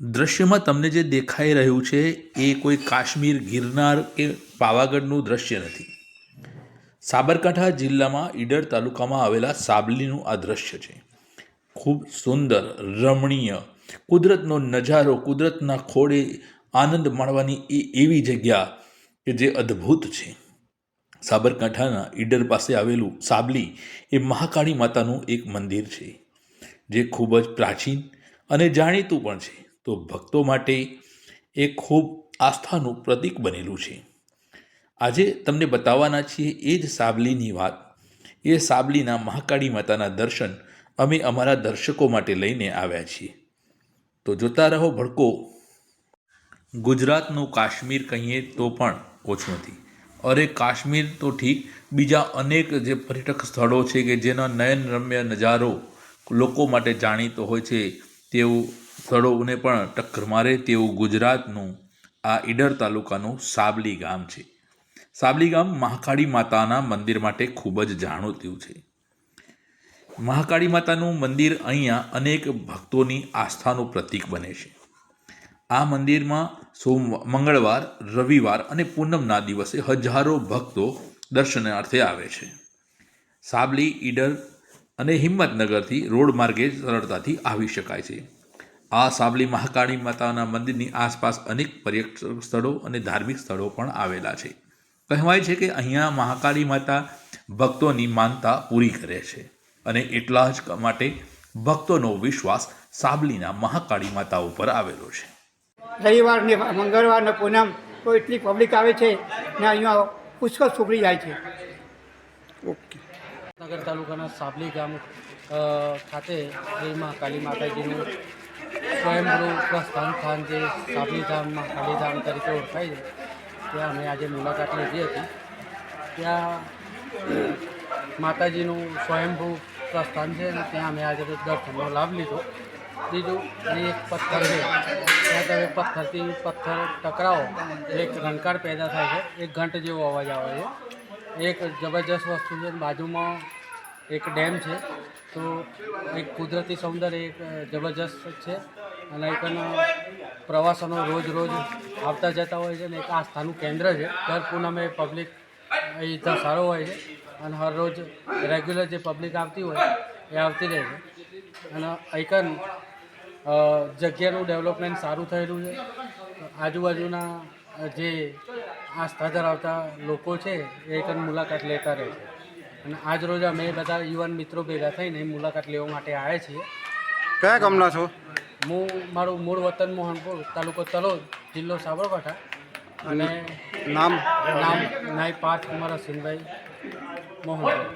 દૃશ્યમાં તમને જે દેખાઈ રહ્યું છે, એ કોઈ કાશ્મીર ગિરનાર કે પાવાગઢનું દૃશ્ય નથી. સાબરકાંઠા જિલ્લામાં ઈડર તાલુકામાં આવેલા સાબલીનું આ દૃશ્ય છે. ખૂબ સુંદર, રમણીય, કુદરતનો નજારો, કુદરતના ખોળે આનંદ માણવાની એ એવી જગ્યા કે જે અદ્ભુત છે. સાબરકાંઠાના ઈડર પાસે આવેલું સાબલી એ મહાકાળી માતાનું એક મંદિર છે, જે ખૂબ જ પ્રાચીન અને જાણીતું પણ છે. તો ભક્તો માટે એ ખૂબ આસ્થાનું પ્રતીક બનેલું છે. આજે તમને બતાવવાના છીએ એ જ સાબલીની વાત. એ સાબલીના મહાકાળી માતાના દર્શન અમે અમારા દર્શકો માટે લઈને આવ્યા છીએ. તો જોતા રહો ભડકો. ગુજરાતનું કાશ્મીર કહીએ તો પણ ઓછું નથી. અરે કાશ્મીર તો ઠીક, બીજા અનેક જે પર્યટક સ્થળો છે કે જેના નયનરમ્ય નજારો લોકો માટે જાણીતો હોય છે તેવું સ્થળોને પણ ટક્કર મારે તેવું ગુજરાતનું આ ઈડર તાલુકાનું સાબલી ગામ છે. સાબલી ગામ મહાકાળી માતાના મંદિર માટે ખૂબ જ જાણીતું છે. મહાકાળી માતાનું મંદિર અહીંયા અનેક ભક્તોની આસ્થાનું પ્રતીક બને છે. આ મંદિરમાં સોમ, મંગળવાર, રવિવાર અને પૂનમના દિવસે હજારો ભક્તો દર્શનાર્થે આવે છે. સાબલી, ઈડર અને હિંમતનગરથી રોડ માર્ગે સરળતાથી આવી શકાય છે. આ સાબલી મહાકાળી માતાના મંદિરની આસપાસ અનેક પર્યટક સ્થળો અને ધાર્મિક સ્થળો પણ આવેલા છે. કહેવાય છે કે અહીંયા મહાકાળી માતા ભક્તોની માનતા પૂરી કરે છે અને એટલા જ માટે ભક્તોનો વિશ્વાસ સાબલીના મહાકાળી માતા ઉપર આવેલો છે. રવિવાર ને મંગળવાર ને પૂનમ તો એટલી પબ્લિક આવે છે ને અહીંયા પુષ્કળ છોકરી જાય છે. નગર તાલુકાના સાબલી ગામ ખાતે શ્રી મહાકાળી માતાજીનું સ્વયંભૂ પ્રસ્થાન સ્થાન જે સાબલી ધામમાં તરીકે ઓળખાય છે, ત્યાં અમે આજે મુલાકાત લીધી હતી. ત્યાં માતાજીનું સ્વયંભૂ પ્રસ્થાન છે અને ત્યાં અમે આજે દર્શનનો લાભ લીધો. બીજું એ એક પથ્થર છે. ત્યાં તમે પથ્થરથી પથ્થર ટકરાવો, એક રણકાર પેદા થાય છે, એક ઘંટ જેવો અવાજ આવે છે. એક જબરજસ્ત વસ્તુ છે, બાજુમાં એક ડેમ છે. તો એક કુદરતી સૌંદર્ય, એક જબરજસ્ત છે. અને એક પ્રવાસનો રોજ રોજ આવતા જતા હોય છે અને એક આસ્થાનું કેન્દ્ર છે. દર પૂનમે પબ્લિક અહીં સારો હોય છે અને હરરોજ રેગ્યુલર જે પબ્લિક આવતી હોય એ આવતી રહે છે. અને આઈકન જગ્યાનું ડેવલપમેન્ટ સારું થયેલું છે. આજુબાજુના જે આસ્થા ધરાવતા લોકો છે એ એકન મુલાકાત લેતા રહે છે. અને આજ રોજ અમે બધા યુવાન મિત્રો ભેગા થઈને મુલાકાત લેવા માટે આવ્યા છીએ. કયા ગામના છો? હું મારું મૂળ વતન મોહનપુર તાલુકો તલોદ જિલ્લો સાબરકાંઠા. અને નામ? નામ નાય પાર્થ કુમાર અશ્વિનભાઈ મોહનપુર